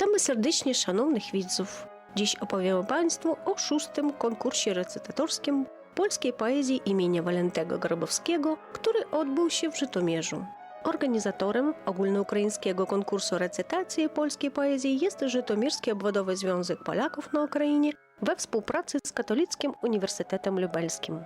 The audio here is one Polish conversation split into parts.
Witamy serdecznie szanownych widzów. Dziś opowiemy Państwu o szóstym konkursie recytatorskim polskiej poezji imienia Walentego Grabowskiego, który odbył się w Żytomierzu. Organizatorem ogólnoukraińskiego konkursu recytacji polskiej poezji jest Żytomierski Obwodowy Związek Polaków na Ukrainie we współpracy z Katolickim Uniwersytetem Lubelskim.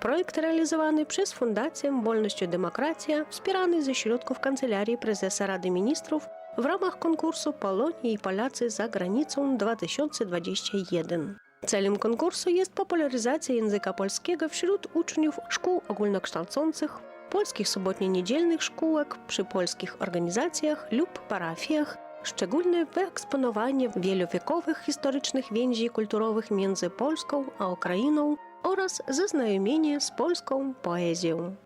Projekt realizowany przez Fundację Wolność i Demokracja, wspierany ze środków Kancelarii Prezesa Rady Ministrów w ramach konkursu Polonia i Polacy za granicą 2021. Celem konkursu jest popularyzacja języka polskiego wśród uczniów szkół ogólnokształcących, polskich sobotnie-niedzielnych szkółek, przy polskich organizacjach lub parafiach, szczególne wyeksponowanie wielowiekowych historycznych więzi kulturowych między Polską a Ukrainą oraz zaznajomienie z polską poezją.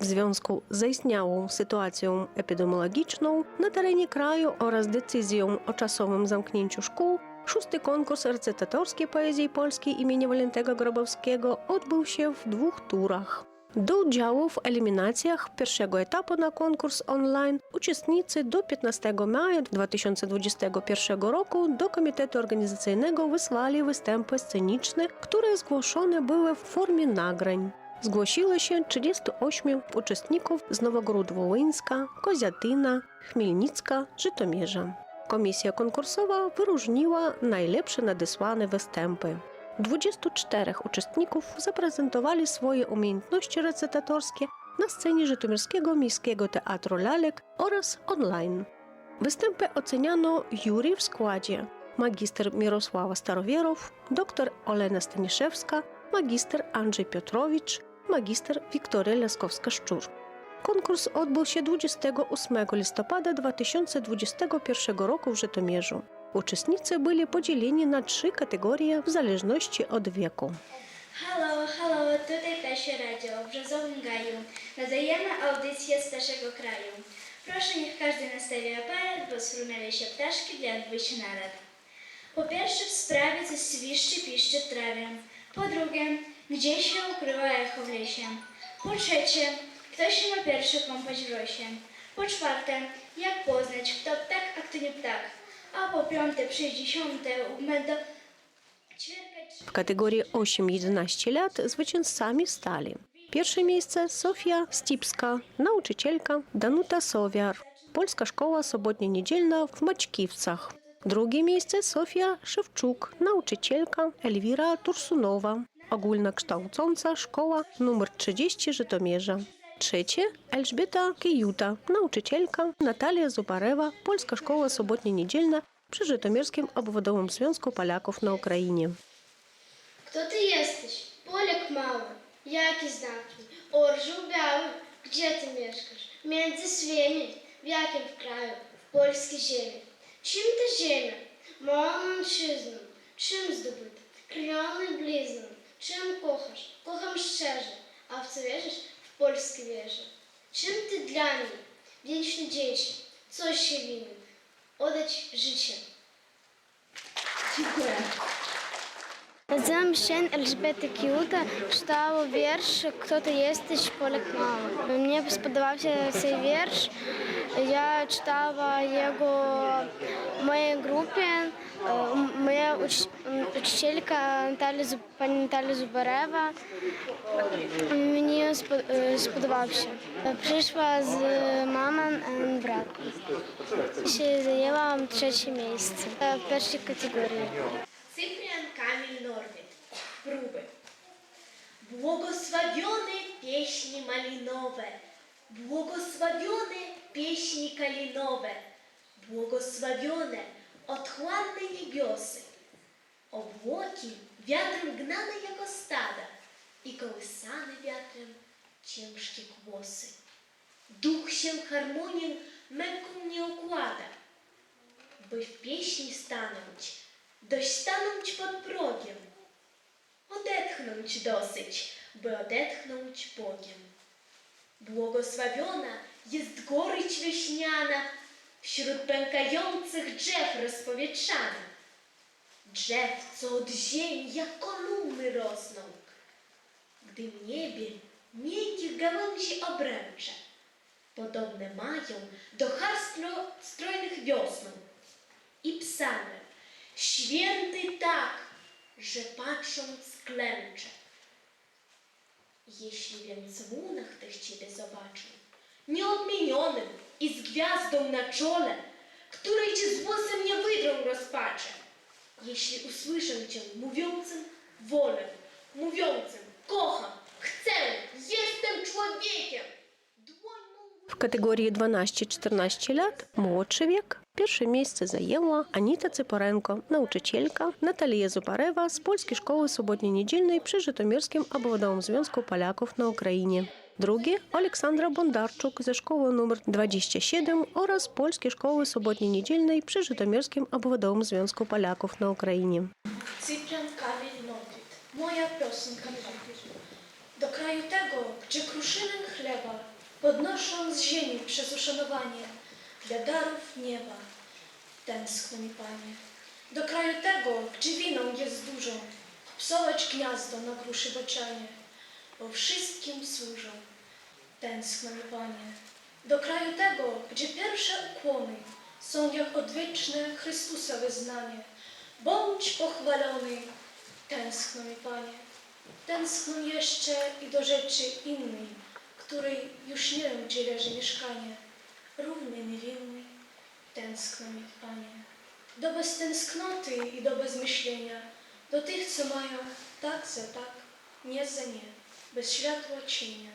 W związku z zaistniałą sytuacją epidemiologiczną na terenie kraju oraz decyzją o czasowym zamknięciu szkół, szósty konkurs recytatorskiej poezji polskiej imienia Walentego Grabowskiego odbył się w dwóch turach. Do udziału w eliminacjach pierwszego etapu na konkurs online uczestnicy do 15 maja 2021 roku do Komitetu Organizacyjnego wysłali występy sceniczne, które zgłoszone były w formie nagrań. Zgłosiło się 38 uczestników z Nowogród-Wołyńska, Koziatyna, Chmielnicka, Żytomierza. Komisja konkursowa wyróżniła najlepsze nadesłane występy. 24 uczestników zaprezentowali swoje umiejętności recytatorskie na scenie Żytomierskiego Miejskiego Teatru Lalek oraz online. Występy oceniano jury w składzie magister Mirosława Starowierow, dr Olena Staniszewska, magister Andrzej Piotrowicz, magister Wiktoria Laskowska-Szczur. Konkurs odbył się 28 listopada 2021 roku w Żytomierzu. Uczestnicy byli podzieleni na trzy kategorie w zależności od wieku. Halo, halo, tutaj Tasia Radio w Brzozowym Gaju. Nadajemy audycję z naszego kraju. Proszę, niech każdy nastawi aparat, bo sfrumiali się ptaszki dla odbycia narad. Po pierwsze, w sprawie, co świszczy, piszczy w trawie. Po drugie, gdzie się ukrywa echo w lesie. Po trzecie, kto się ma pierwszy kąpać w rosie. Po czwarte, jak poznać, kto ptak, a kto nie ptak. A po piąte, przez dziesiąte, będą. W kategorii 8-11 lat zwycięzcami stali pierwsze miejsce Sofia Stipska, nauczycielka Danuta Sowiar, Polska Szkoła Sobotnie-Niedzielna w Maćkiwcach. Drugie miejsce Sofia Szewczuk, nauczycielka Elwira Tursunowa, ogólnokształcąca szkoła nr 30 Żytomierza. Trzecie Elżbieta Kijuta, nauczycielka Natalia Zubarewa, Polska Szkoła Sobotnie-Niedzielna przy Żytomierskim Obwodowym Związku Polaków na Ukrainie. Kto ty jesteś? Polek mały. Jaki znaki? Orzeł biały. Gdzie ty mieszkasz? Między swymi. W jakim kraju? W polskiej ziemi. Czym ta ziemia? Moją ojczyzną. Czym zdobyta? Krwią i blizną. Czym kochasz? Kocham szczerze. A w co wierzysz? W polskie wieże. Czym ty dla mnie? Wieczne dzieci. Coś się winien. Oddać życie. Dziękuję. Зам Шен Ельжбета Кілка читала вірш Хто-то єсть полік мама. Мені сподобався цей вірш. Я читала його в моїй групі. Моя учителька Наталя пані Наталя Зубарева. Мені э, сподобався. Прийшла з мама і брат. Ще зайняла третє місце в першій категорії. Próby. Błogosławione pieśni malinowe, błogosławione pieśni kalinowe, błogosławione otchłanne niebiosy, obłoki wiatrem gnane jako stada i kołysane wiatrem ciężkie kłosy. Duch się harmonią męką nie okłada, by w pieśni stanąć, dość stanąć pod progiem, odetchnąć dosyć, by odetchnąć Bogiem. Błogosławiona jest gorycz wieśniana, wśród pękających drzew rozpowietrzana. Drzew, co od ziemi jak kolumny rosną, gdy w niebie miękkich gałęzi obręcze, podobne mają do har stro- strojnych wiosną. i psalmem. Święty tak, że patrząc klęcze. Jeśli więc łunach tych Ciebie zobaczę, nieodmienionym i z gwiazdą na czole, której Cię z głosem nie wydrą rozpaczę, jeśli usłyszę Cię mówiącym wolę, mówiącym kocham, chcę, jestem człowiekiem, W kategorii 12-14 lat, młodszy wiek, pierwsze miejsce zajęła Anita Cyporenko, nauczycielka, Natalia Zuparewa z Polskiej Szkoły Sobotnio-Niedzielnej przy Żytomierskim Obwodowym Związku Polaków na Ukrainie. Drugie Aleksandra Bondarczuk ze szkoły nr 27 oraz Polskiej Szkoły Sobotnio-Niedzielnej przy Żytomierskim Obwodowym Związku Polaków na Ukrainie. Cyprian Kamil Nowit, moja piosenka do kraju tego, gdzie kruszyny chleba podnoszą z ziemi przez uszanowanie dla darów nieba. Tęskno mi, Panie, do kraju tego, gdzie winą jest dużo, psować gniazdo na gruszy bocianie, bo wszystkim służą. Tęskno mi, Panie, do kraju tego, gdzie pierwsze ukłony są jak odwieczne Chrystusa wyznanie. Bądź pochwalony, tęskno mi, Panie. Tęskno jeszcze i do rzeczy innej, której już nie wiem, gdzie leży mieszkanie. Równy, niewinny, tęskno mi, Panie. Do beztęsknoty i do bezmyślenia, do tych, co mają tak za tak, nie za nie, bez światła cienia.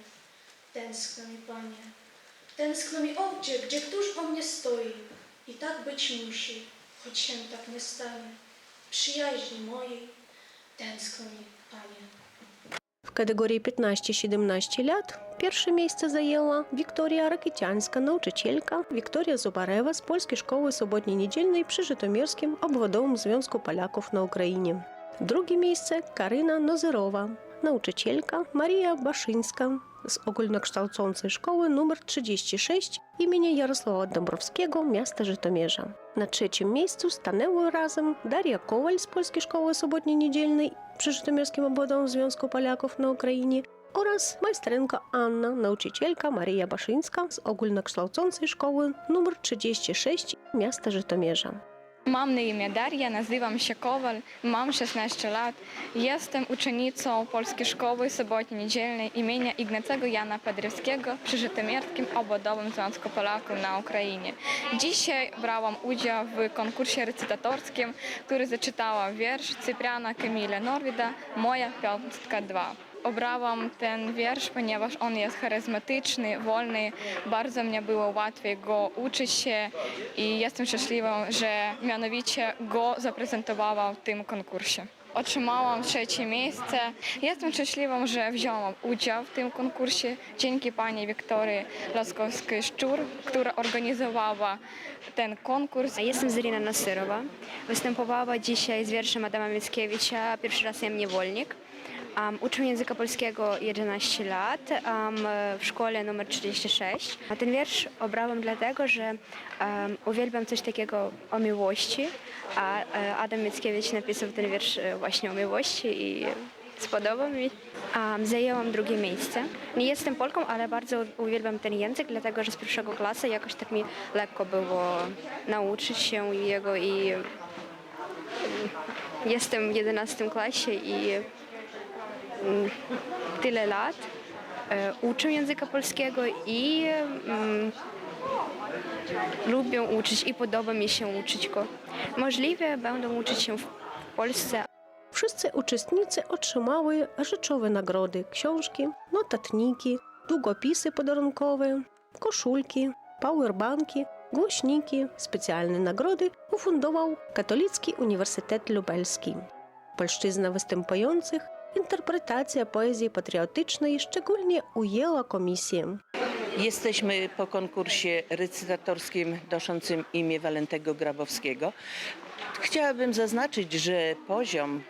Tęskno mi, Panie. Tęskno mi owdzie, gdzie któż o mnie stoi i tak być musi, choć się tak nie stanie. Przyjaźni mojej tęskno mi, Panie. Kategorii 15-17 lat pierwsze miejsce zajęła Wiktoria Rakieciańska, nauczycielka, Wiktoria Zubarewa z Polskiej Szkoły Sobotnio-Niedzielnej przy Żytomierskim Obwodowym Związku Polaków na Ukrainie. Drugie miejsce Karyna Nozerowa, nauczycielka, Maria Baszyńska z ogólnokształcącej szkoły nr 36 imienia Jarosława Dąbrowskiego miasta Żytomierza. Na trzecim miejscu stanęły razem Daria Kowal z Polskiej Szkoły Sobotnio-Niedzielnej przy Żytomierskim Obwodowym Związku Polaków na Ukrainie oraz majstrenka Anna, nauczycielka Maria Baszyńska z ogólnokształcącej szkoły nr 36 miasta Żytomierza. Mam na imię Daria, nazywam się Kowal, mam 16 lat. Jestem uczennicą Polskiej Szkoły Sobotnio-Niedzielnej imienia Ignacego Jana Padrewskiego przy Żytomierskim Obwodowym Związku Polaków na Ukrainie. Dzisiaj brałam udział w konkursie recytatorskim, który zaczytała wiersz Cypriana Kamila Norwida Moja piątka 2. Obrałam ten wiersz, ponieważ on jest charyzmatyczny, wolny. Bardzo mnie było łatwiej go uczyć się i jestem szczęśliwa, że mianowicie go zaprezentowała w tym konkursie. Otrzymałam trzecie miejsce. Jestem szczęśliwa, że wzięłam udział w tym konkursie dzięki pani Wiktorii Laskowskiej-Szczur, która organizowała ten konkurs. Jestem Zrina Nasyrowa. Występowała dzisiaj z wierszem Adama Mickiewicza Pierwszy raz jem niewolnik. Um, uczę języka polskiego 11 lat um, w szkole numer 36. A ten wiersz obrałam dlatego, że um, uwielbiam coś takiego o miłości, a e, Adam Mickiewicz napisał ten wiersz e, właśnie o miłości i spodobał mi. Um, zajęłam drugie miejsce. Nie jestem Polką, ale bardzo uwielbiam ten język, dlatego że z pierwszego klasy jakoś tak mi lekko było nauczyć się jego i mm, jestem w 11 klasie i tyle lat e, uczę języka polskiego i mm, lubię uczyć i podoba mi się uczyć go. Możliwe będę uczyć się w Polsce, Wszyscy uczestnicy otrzymały rzeczowe nagrody, książki, notatniki, długopisy podarunkowe, koszulki, powerbanki, głośniki. Specjalne nagrody ufundował Katolicki Uniwersytet Lubelski. Polszczyzna występujących, interpretacja poezji patriotycznej szczególnie ujęła komisję. Jesteśmy po konkursie recytatorskim noszącym imię Walentego Grabowskiego. Chciałabym zaznaczyć, że poziom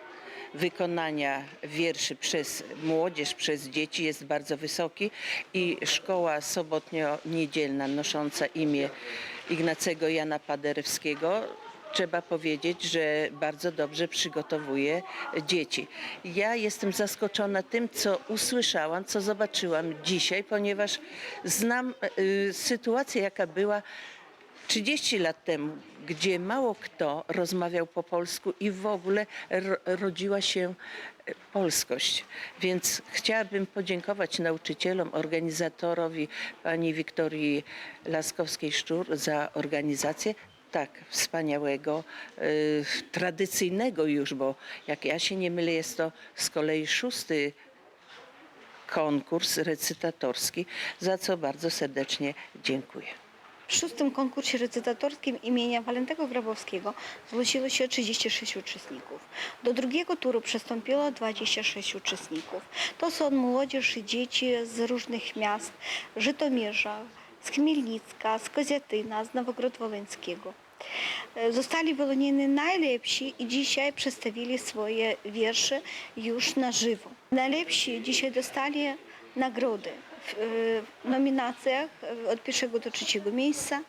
wykonania wierszy przez młodzież, przez dzieci jest bardzo wysoki i szkoła sobotnio-niedzielna nosząca imię Ignacego Jana Paderewskiego trzeba powiedzieć, że bardzo dobrze przygotowuje dzieci. Ja jestem zaskoczona tym, co usłyszałam, co zobaczyłam dzisiaj, ponieważ znam y, sytuację, jaka była 30 lat temu, gdzie mało kto rozmawiał po polsku i w ogóle ro- rodziła się e, polskość. Więc chciałabym podziękować nauczycielom, organizatorowi pani Wiktorii Laskowskiej-Szczur za organizację tak wspaniałego, e, tradycyjnego już, bo jak ja się nie mylę, jest to z kolei szósty konkurs recytatorski, za co bardzo serdecznie dziękuję. W szóstym konkursie recytatorskim imienia Walentego Grabowskiego zgłosiło się 36 uczestników. Do drugiego turu przystąpiło 26 uczestników. To są młodzież i dzieci z różnych miast, Żytomierza, z Chmielnicka, z Koziatyna, z Nowogrodu Wołyńskiego. Zostali wyłonieni najlepsi i dzisiaj przedstawili swoje wiersze już na żywo. Najlepsi dzisiaj dostali nagrody w e, nominacjach od pierwszego do trzeciego miejsca.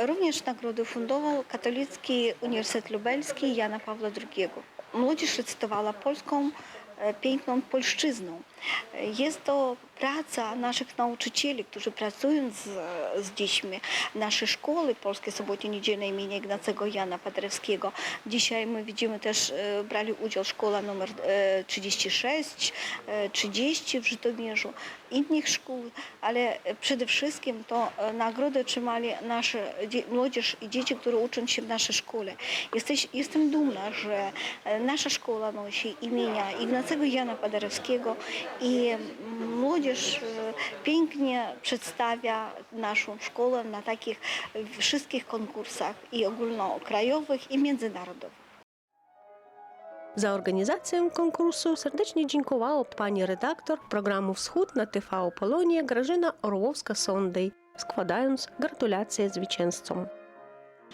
Również nagrodę fundował Katolicki Uniwersytet Lubelski Jana Pawła II. Młodzież recytowała polską e, piękną polszczyzną. E, Jest to praca naszych nauczycieli, którzy pracują z, z dziećmi. Nasze szkoły Polskie Sobotnie Niedzielne imienia Ignacego Jana Paderewskiego. Dzisiaj my widzimy też, e, brali udział szkoła numer e, 36, e, 30 w Żytomierzu, innych szkół, ale przede wszystkim to e, nagrody otrzymali nasze dzie- młodzież i dzieci, które uczą się w naszej szkole. Jesteś, jestem dumna, że e, nasza szkoła nosi imienia Ignacego Jana Paderewskiego i młodzież e, pięknie przedstawia naszą szkołę na takich wszystkich konkursach i ogólnokrajowych i międzynarodowych. Za organizację konkursu serdecznie dziękowała pani redaktor programu Wschód na TV Polonia Grażyna Orłowska-Sondej, składając gratulacje zwycięzcom.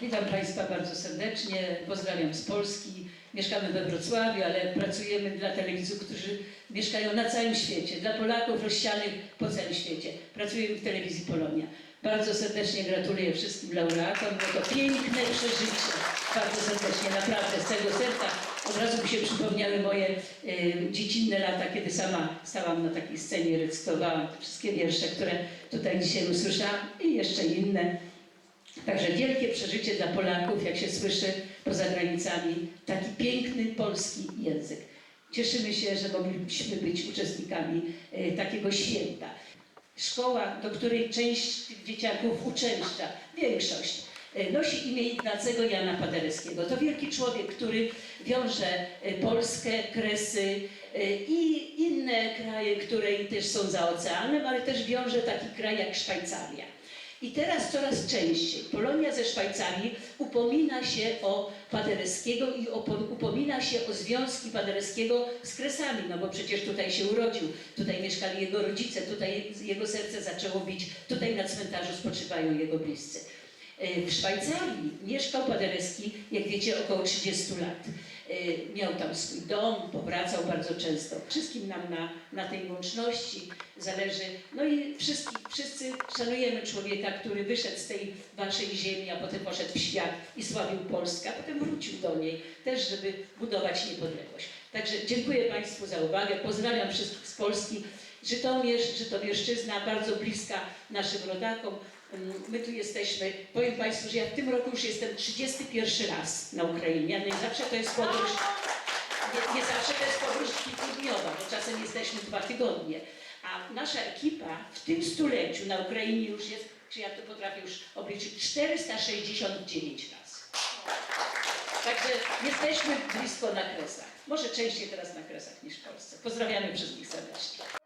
Witam Państwa bardzo serdecznie, pozdrawiam z Polski. Mieszkamy we Wrocławiu, ale pracujemy dla telewidzów, którzy mieszkają na całym świecie, dla Polaków rozsianych po całym świecie. Pracujemy w telewizji Polonia. Bardzo serdecznie gratuluję wszystkim laureatom, bo to piękne przeżycie. Bardzo serdecznie, naprawdę, z całego serca. Od razu mi się przypomniały moje e, dziecinne lata, kiedy sama stałam na takiej scenie, recytowałam te wszystkie wiersze, które tutaj dzisiaj usłyszałam i jeszcze inne. Także wielkie przeżycie dla Polaków, jak się słyszy poza granicami, taki piękny polski język. Cieszymy się, że mogliśmy być uczestnikami e, takiego święta. Szkoła, do której część tych dzieciaków uczęszcza, większość, e, nosi imię Ignacego Jana Paderewskiego. To wielki człowiek, który wiąże e, Polskę, Kresy i inne kraje, które też są za oceanem, ale też wiąże taki kraj jak Szwajcaria. I teraz coraz częściej Polonia ze Szwajcarii upomina się o Paderewskiego i upomina się o związki Paderewskiego z Kresami, no bo przecież tutaj się urodził, tutaj mieszkali jego rodzice, tutaj jego serce zaczęło bić, tutaj na cmentarzu spoczywają jego bliscy. E, W Szwajcarii mieszkał Paderewski, jak wiecie, około 30 lat. E, Miał tam swój dom, powracał bardzo często. Wszystkim nam na, na tej łączności zależy. No i wszyscy, wszyscy szanujemy człowieka, który wyszedł z tej waszej ziemi, a potem poszedł w świat i sławił Polskę, a potem wrócił do niej też, żeby budować niepodległość. Także dziękuję Państwu za uwagę. Pozdrawiam wszystkich z Polski. Żytomierz, Żytomierszczyzna, bardzo bliska naszym rodakom. Mm, My tu jesteśmy. Powiem Państwu, że ja w tym roku już jestem 31 raz na Ukrainie. Nie zawsze to jest podróż, nie, nie zawsze to jest podróż kilkudniowa, bo czasem jesteśmy dwa tygodnie. A nasza ekipa w tym stuleciu na Ukrainie już jest, czy ja to potrafię już obliczyć, 469 razy. Także jesteśmy blisko na Kresach. Może częściej teraz na Kresach niż w Polsce. Pozdrawiamy wszystkich serdecznie.